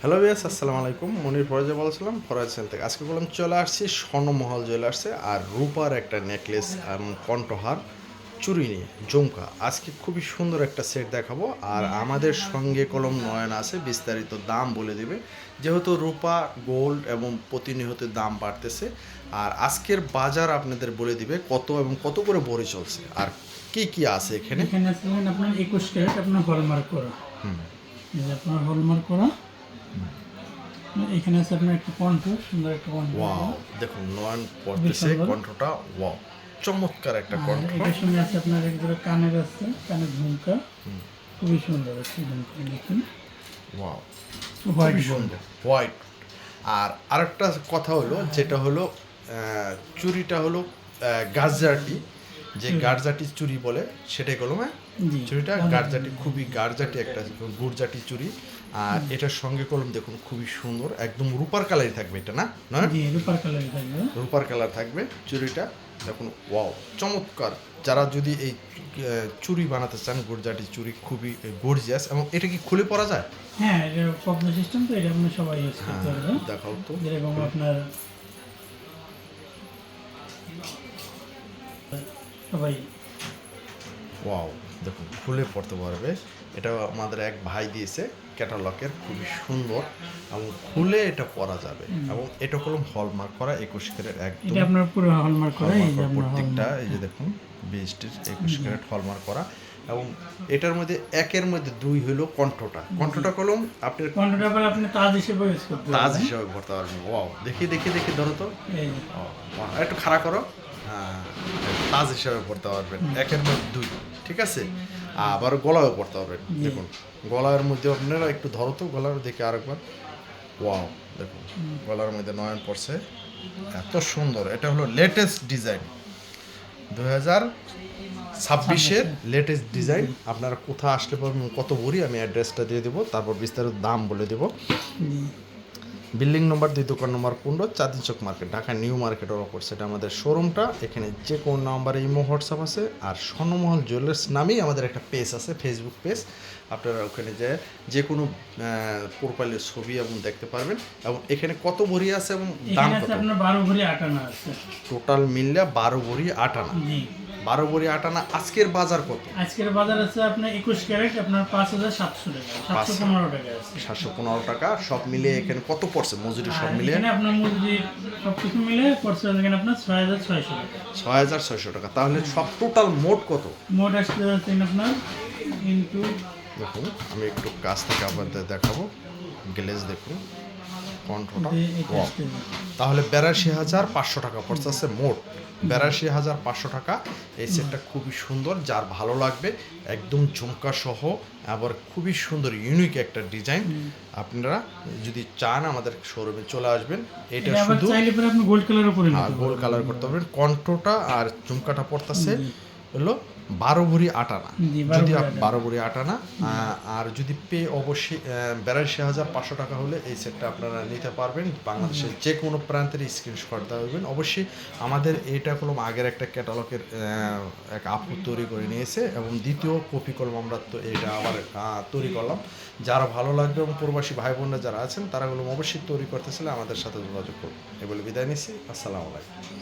Hello বিয়াস আসসালামু আলাইকুম। মনির ফরাজে বলছিলাম ফরাজ সেল থেকে। আজকে বললাম চলে আসছি স্বর্ণমহল জুয়েলার্সে আর রূপার একটা নেকলেস এবং কণ্ঠহার চুরি নিয়ে জমকা। আজকে খুবই সুন্দর একটা সেট দেখাবো। আর আমাদের সঙ্গে কলম নয়ন আছে বিস্তারিত দাম বলে দিবে। যেহেতু রূপা গোল্ড এবং প্রতিনিয়ত দাম বাড়তেছে। আর আজকের বাজার আপনাদের বলে দিবে কত এবং কত করে ভরি চলছে। আর কি কি আছে এখানে? এখানে আপনার একুশ ক্যারেট আপনার হলমার্ক করা। এই যে আপনার হলমার্ক করা এখানে আছে আপনার একটা কণ্ঠ সুন্দর একটা কণ্ঠ। ওয়াও দেখুন নয়ন পড়তেছে কণ্ঠটা ওয়াও চমৎকার একটা কণ্ঠ। এটার সঙ্গে আছে আপনার এক ধরে কানের আছে কানের ঝুমকা। খুবই সুন্দর আছে ঝুমকা দেখুন। ওয়াও হোয়াইট সুন্দর হোয়াইট আর আরেকটা কথা হলো যেটা হলো চুরিটা হলো গারজাটি যে গারজাটি চুরি বলে সেটাই হ্যাঁ জি চুরিটা গারজাটি খুবই গারজাটি একটা গুড়জাটি চুরি আর এটার সঙ্গে কলম দেখুন খুবই সুন্দর একদম রূপার কালারই থাকবে এটা না? নয় জি রূপার কালার থাকবে। রূপার কালার থাকবে চুরিটা দেখুন ওয়াও চমৎকার। যারা যদি এই চুরি বানাতে চান গুরজাটি চুড়ি খুবই গর্জিয়াস। এবং এটা কি খুলে পরা যায়? হ্যাঁ এটা পপলা সিস্টেম তো এটা আপনি সবাই ইউজ হ্যাঁ করতে পারবে দেখাও তো। যেরকম আপনার সবাই ওয়াও। দেখুন খুলে পড়তে পারবে। এটা আমাদের এক ভাই দিয়েছে ক্যাটালগের খুবই সুন্দর এবং খুলে এটা পরা যাবে এবং এটা কলম হলমার্ক করা একুশ ক্যারেট একদম এটা আপনার পুরো হলমার্ক করা এই যে হলমার্ক প্রত্যেকটা এই যে দেখুন বিশটির একুশ ক্যারেট হলমার্ক করা এবং এটার মধ্যে একের মধ্যে দুই হলো কণ্ঠটা। কণ্ঠটা কলম আপনার কন্ট্রোল আবার আপনি তাজ হিসেবে ইউজ করতে তাজ হিসাবে ভরতে পারবেন। ওয়াও দেখি দেখি দেখি ধরো তো। একটু খাড়া করো। হ্যাঁ তাজ হিসাবে পড়তে পারবেন। একের মধ্যে দুই। ঠিক আছে? আবার গলায়ও পড়তে পারবেন দেখুন। গলার মধ্যে আপনারা একটু ধরো তো গলার দেখে আরেকবার। ওয়াও দেখুন গলার মধ্যে নয়ন পড়ছে। এত সুন্দর এটা হলো লেটেস্ট ডিজাইন দু হাজার ছাব্বিশের লেটেস্ট ডিজাইন আপনারা কোথায় আসলে পারবেন কত ভরি আমি অ্যাড্রেসটা দিয়ে দেবো তারপর বিস্তারিত দাম বলে দেবো। বিল্ডিং নম্বর দুই দোকান নম্বর পনেরো চাঁদিন চক মার্কেট ঢাকা নিউ মার্কেটের ওপর সেটা আমাদের শোরুমটা। এখানে যে কোনো নাম্বারে ইমো হোয়াটসঅ্যাপ আছে আর স্বর্ণমহল জুয়েলার্স নামেই আমাদের একটা পেজ আছে ফেসবুক পেজ। আপনারা ওখানে যে যে কোনো প্রোফাইলের ছবি এবং দেখতে পারবেন। এবং এখানে কত ভরি আছে এবং দাম কত? বারো ভরি আটানা আছে। টোটাল মিললে বারো ভরি আটানা। বারো ভরি আটানা আজকের বাজার কত? আজকের বাজার আছে আপনার একুশ ক্যারেট আপনার পাঁচ হাজার সাতশো টাকা সাতশো পনেরো টাকা আছে। সাতশো পনেরো টাকা সব মিলিয়ে এখানে কত পড়ছে মজুরি সব এখানে আপনার মজুরি সব কিছু মিলে পড়ছে এখানে আপনার ছয় হাজার ছয়শো টাকা। ছয় হাজার ছয়শো টাকা তাহলে সব টোটাল মোট কত? মোট আসতে আপনার ইন্টু দেখুন আমি একটু কাছ থেকে আপনাদের দেখাবো গ্লেজ দেখুন। কণ্ঠটা! তাহলে বেরাশি হাজার পাঁচশো টাকা পড়তেছে মোট। বেরাশি হাজার পাঁচশো টাকা। এই সেটটা খুবই সুন্দর যার ভালো লাগবে একদম ঝুমকা সহ আবার খুবই সুন্দর ইউনিক একটা ডিজাইন আপনারা যদি চান আমাদের শোরুমে চলে আসবেন। এটা শুধু আপনি গোল্ড হ্যাঁ কালার করতে পারবেন কণ্ঠটা আর ঝুমকাটা পড়তেছে। হলো বারো ভরি আটানা যদি। বারো ভরি আটানা আর যদি পে অবশ্যই বেরাশি হাজার পাঁচশো টাকা হলে এই সেটটা আপনারা নিতে পারবেন। বাংলাদেশের যে কোনো প্রান্তের স্ক্রিনশট দেবেন অবশ্যই আমাদের এইটা কলম আগের একটা ক্যাটালগের এক আপু তৈরি করে নিয়েছে এবং দ্বিতীয় কপি কলম আমরা তো এটা আবার তৈরি করলাম। যারা ভালো লাগবে এবং প্রবাসী ভাই বোনরা যারা আছেন তারা কলম অবশ্যই তৈরি করতে চাইলে আমাদের সাথে যোগাযোগ করুন। এ বলে বিদায় নিচ্ছি। আসসালামু আলাইকুম।